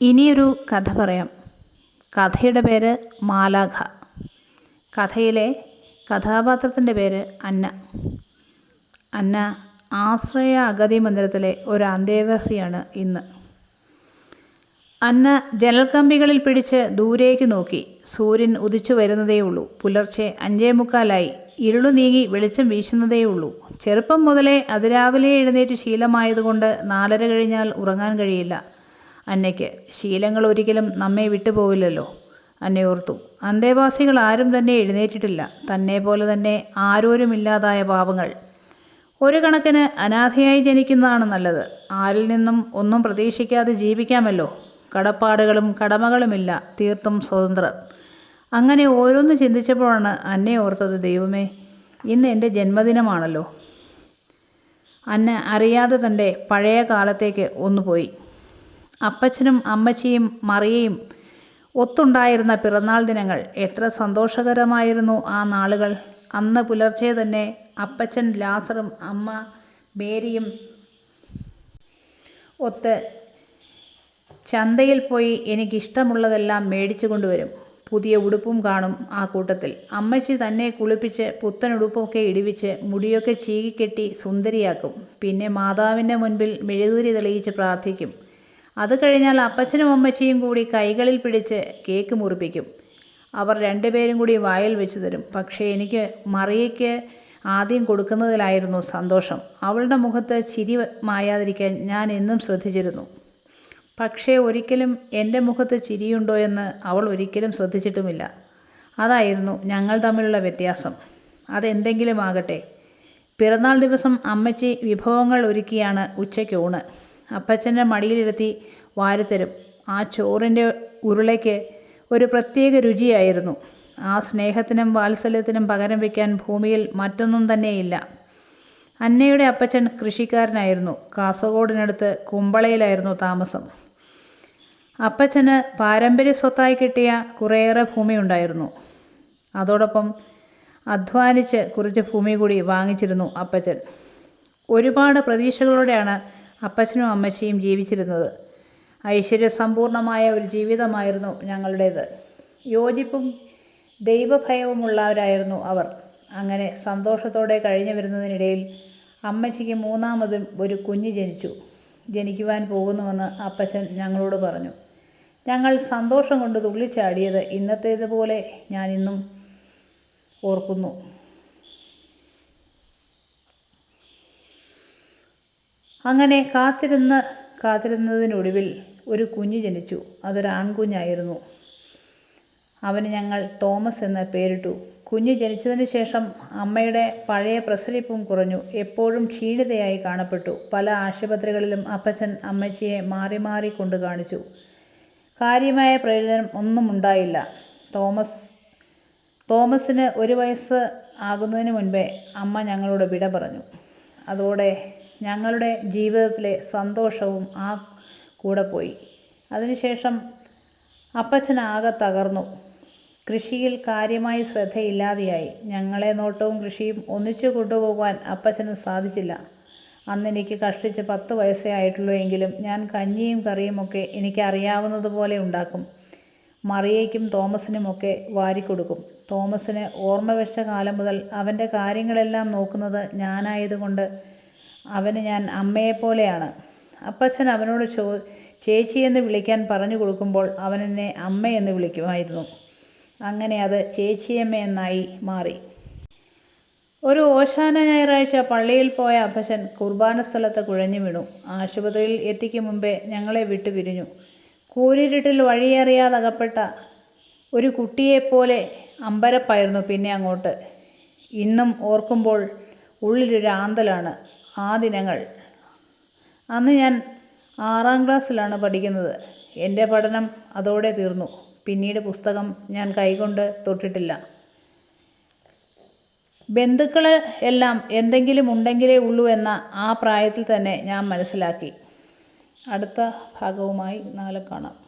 ഇനിയൊരു കഥ പറയാം. കഥയുടെ പേര് മാലാഖ. കഥയിലെ കഥാപാത്രത്തിന്റെ പേര് അന്ന. അന്ന ആശ്രയ അഗതി മന്ദിരത്തിലെ ഒരു അന്തേവാസിയാണ് ഇന്ന്. അന്ന ജനൽക്കമ്പികളിൽ പിടിച്ച് ദൂരേക്ക് നോക്കി സൂര്യൻ ഉദിച്ചു വരുന്നതേയുള്ളൂ. പുലർച്ചെ അഞ്ചേ മുക്കാലായി. ഇരുളു നീങ്ങി വെളിച്ചം വീശുന്നതേയുള്ളൂ. ചെറുപ്പം മുതലേ അതിരാവിലെ എഴുന്നേറ്റ് ശീലമായതുകൊണ്ട് നാലര കഴിഞ്ഞാൽ ഉറങ്ങാൻ കഴിയില്ല. അന്നയ്ക്ക് ശീലങ്ങൾ ഒരിക്കലും നമ്മെ വിട്ടുപോവില്ലല്ലോ. അന്നയോർത്തു അന്തേവാസികൾ ആരും തന്നെ എഴുന്നേറ്റിട്ടില്ല. തന്നെ പോലെ തന്നെ ആരോരുമില്ലാതായ പാവങ്ങൾ. ഒരു കണക്കിന് അനാഥയായി ജനിക്കുന്നതാണ് നല്ലത്. ആരിൽ നിന്നും ഒന്നും പ്രതീക്ഷിക്കാതെ ജീവിക്കാമല്ലോ. കടപ്പാടുകളും കടമകളുമില്ല തീർത്തും സ്വതന്ത്രർ. അങ്ങനെ ഓരോന്ന് ചിന്തിച്ചപ്പോഴാണ് അന്നെ ഓർത്തത് ദൈവമേ ഇന്ന് എന്റെ ജന്മദിനമാണല്ലോ. അന്ന അറിയാതെ തന്റെ പഴയ കാലത്തേക്ക് ഒന്ന് പോയി. അപ്പച്ചനും അമ്മച്ചിയും മറിയയും ഒത്തുണ്ടായിരുന്ന പിറന്നാൾ ദിനങ്ങൾ എത്ര സന്തോഷകരമായിരുന്നു ആ നാളുകൾ. അന്ന് പുലർച്ചെ തന്നെ അപ്പച്ചൻ ലാസറും അമ്മ മേരിയും ഒത്ത് ചന്തയിൽ പോയി എനിക്കിഷ്ടമുള്ളതെല്ലാം മേടിച്ചു കൊണ്ടുവരും. പുതിയ ഉടുപ്പും കാണും ആ കൂട്ടത്തിൽ. അമ്മച്ചി തന്നെ കുളിപ്പിച്ച് പുത്തൻ ഉടുപ്പൊക്കെ ഇടിവിച്ച് മുടിയൊക്കെ ചീകിക്കെട്ടി സുന്ദരിയാക്കും. പിന്നെ മാതാവിന്റെ മുൻപിൽ മെഴുകുതിരി തെളിയിച്ച് പ്രാർത്ഥിക്കും. അത് കഴിഞ്ഞാൽ അപ്പച്ചനും അമ്മച്ചിയും കൂടി കൈകളിൽ പിടിച്ച് കേക്ക് മുറിപ്പിക്കും. അവർ രണ്ടുപേരും കൂടി വായിൽ വെച്ച് തരും. പക്ഷേ എനിക്ക് മറിയയ്ക്ക് ആദ്യം കൊടുക്കുന്നതിലായിരുന്നു സന്തോഷം. അവളുടെ മുഖത്ത് ചിരി മായാതിരിക്കാൻ ഞാൻ എന്നും ശ്രദ്ധിച്ചിരുന്നു. പക്ഷേ ഒരിക്കലും എന്റെ മുഖത്ത് ചിരിയുണ്ടോ എന്ന് അവൾ ഒരിക്കലും ശ്രദ്ധിച്ചിട്ടുമില്ല. അതായിരുന്നു ഞങ്ങൾ തമ്മിലുള്ള വ്യത്യാസം. അതെന്തെങ്കിലും ആകട്ടെ. പിറന്നാൾ ദിവസം അമ്മച്ചി വിഭവങ്ങൾ ഒരുക്കിയാണ് ഉച്ചയ്ക്ക് ഊണ്. അപ്പച്ചന്റെ മടിയിലിരുത്തി വാരിത്തരും. ആ ചോറിന്റെ ഉരുളയ്ക്ക് ഒരു പ്രത്യേക രുചിയായിരുന്നു. ആ സ്നേഹത്തിനും വാത്സല്യത്തിനും പകരം വയ്ക്കാൻ ഭൂമിയിൽ മറ്റൊന്നും തന്നെയില്ല. അന്നയുടെ അപ്പച്ചൻ കൃഷിക്കാരനായിരുന്നു. കാസർഗോഡിനടുത്ത് കുമ്പളയിലായിരുന്നു താമസം. അപ്പച്ചന് പാരമ്പര്യ സ്വത്തായി കിട്ടിയ കുറേയേറെ ഭൂമിയുണ്ടായിരുന്നു. അതോടൊപ്പം അധ്വാനിച്ച് കുറച്ച് ഭൂമി കൂടി വാങ്ങിച്ചിരുന്നു അപ്പച്ചൻ. ഒരുപാട് പ്രതീക്ഷകളോടെയാണ് അപ്പച്ചനും അമ്മച്ചിയും ജീവിച്ചിരുന്നത്. ഐശ്വര്യസമ്പൂർണമായ ഒരു ജീവിതമായിരുന്നു ഞങ്ങളുടേത്. യോജിപ്പും ദൈവഭയവുമുള്ളവരായിരുന്നു അവർ. അങ്ങനെ സന്തോഷത്തോടെ കഴിഞ്ഞു വരുന്നതിനിടയിൽ അമ്മച്ചിക്ക് മൂന്നാമതും ഒരു കുഞ്ഞ് ജനിച്ചു. ജനിക്കുവാൻ പോകുന്നുവെന്ന് അപ്പച്ചൻ ഞങ്ങളോട് പറഞ്ഞു. ഞങ്ങൾ സന്തോഷം കൊണ്ട് തുള്ളിച്ചാടിയത് ഇന്നത്തേതുപോലെ ഞാനിന്നും ഓർക്കുന്നു. അങ്ങനെ കാത്തിരുന്ന് കാത്തിരുന്നതിനൊടുവിൽ ഒരു കുഞ്ഞ് ജനിച്ചു. അതൊരു ആൺകുഞ്ഞായിരുന്നു. അവന് ഞങ്ങൾ തോമസ് എന്ന് പേരിട്ടു. കുഞ്ഞ് ജനിച്ചതിന് ശേഷം അമ്മയുടെ പഴയ പ്രസരിപ്പും കുറഞ്ഞു. എപ്പോഴും ക്ഷീണിതയായി കാണപ്പെട്ടു. പല ആശുപത്രികളിലും അപ്പച്ചൻ അമ്മച്ചിയെ മാറി മാറി കൊണ്ട് കാണിച്ചു. കാര്യമായ പ്രയോജനം ഒന്നും ഉണ്ടായില്ല. തോമസ് തോമസിന് ഒരു വയസ്സ് ആകുന്നതിന് മുൻപേ അമ്മ ഞങ്ങളോട് വിട പറഞ്ഞു. അതോടെ ഞങ്ങളുടെ ജീവിതത്തിലെ സന്തോഷവും ആ കൂടെ പോയി. അതിനുശേഷം അപ്പച്ചനാകെ തകർന്നു. കൃഷിയിൽ കാര്യമായി ശ്രദ്ധയില്ലാതെയായി. ഞങ്ങളെ നോട്ടവും കൃഷിയും ഒന്നിച്ചു കൊണ്ടുപോകാൻ അപ്പച്ചന് സാധിച്ചില്ല. അന്ന് എനിക്ക് കഷ്ടിച്ച് പത്ത് വയസ്സേ ആയിട്ടുള്ളൂ എങ്കിലും ഞാൻ കഞ്ഞിയും കറിയുമൊക്കെ എനിക്കറിയാവുന്നതുപോലെ ഉണ്ടാക്കും. മറിയയ്ക്കും തോമസിനുമൊക്കെ വാരിക്കൊടുക്കും തോമസിന് ഓർമ്മ വെച്ച കാലം മുതൽ അവന്റെ കാര്യങ്ങളെല്ലാം നോക്കുന്നത് ഞാനായതുകൊണ്ട് അവന് ഞാൻ അമ്മയെപ്പോലെയാണ് അപ്പച്ചൻ അവനോട് ചോ ചേച്ചിയെന്ന് വിളിക്കാൻ പറഞ്ഞു കൊടുക്കുമ്പോൾ അവനെന്നെ അമ്മയെന്ന് വിളിക്കുമായിരുന്നു. അങ്ങനെ അത് ചേച്ചിയമ്മ എന്നായി മാറി. ഒരു ഓശാന ഞായറാഴ്ച പള്ളിയിൽ പോയ അപ്പച്ചൻ കുർബാന സ്ഥലത്ത് കുഴഞ്ഞു വീണു. ആശുപത്രിയിൽ എത്തിക്കും മുമ്പേ ഞങ്ങളെ വിട്ടു പിരിഞ്ഞു. കൂരിരുട്ടിൽ വഴിയറിയാതകപ്പെട്ട ഒരു കുട്ടിയെപ്പോലെ അമ്പരപ്പായിരുന്നു പിന്നെ അങ്ങോട്ട്. ഇന്നും ഓർക്കുമ്പോൾ ഉള്ളിലൊരു ആന്തലാണ്. ആ ദിനങ്ങൾ. അന്ന് ഞാൻ ആറാം ക്ലാസ്സിലാണ് പഠിക്കുന്നത്. എന്റെ പഠനം അതോടെ തീർന്നു. പിന്നീട് പുസ്തകം ഞാൻ കൈകൊണ്ട് തൊട്ടിട്ടില്ല. ബന്ധുക്കൾ എല്ലാം എന്തെങ്കിലും ഉണ്ടെങ്കിലേ ഉള്ളൂ എന്ന ആ പ്രായത്തിൽ തന്നെ ഞാൻ മനസ്സിലാക്കി. അടുത്ത ഭാഗവുമായി നാളെ കാണാം.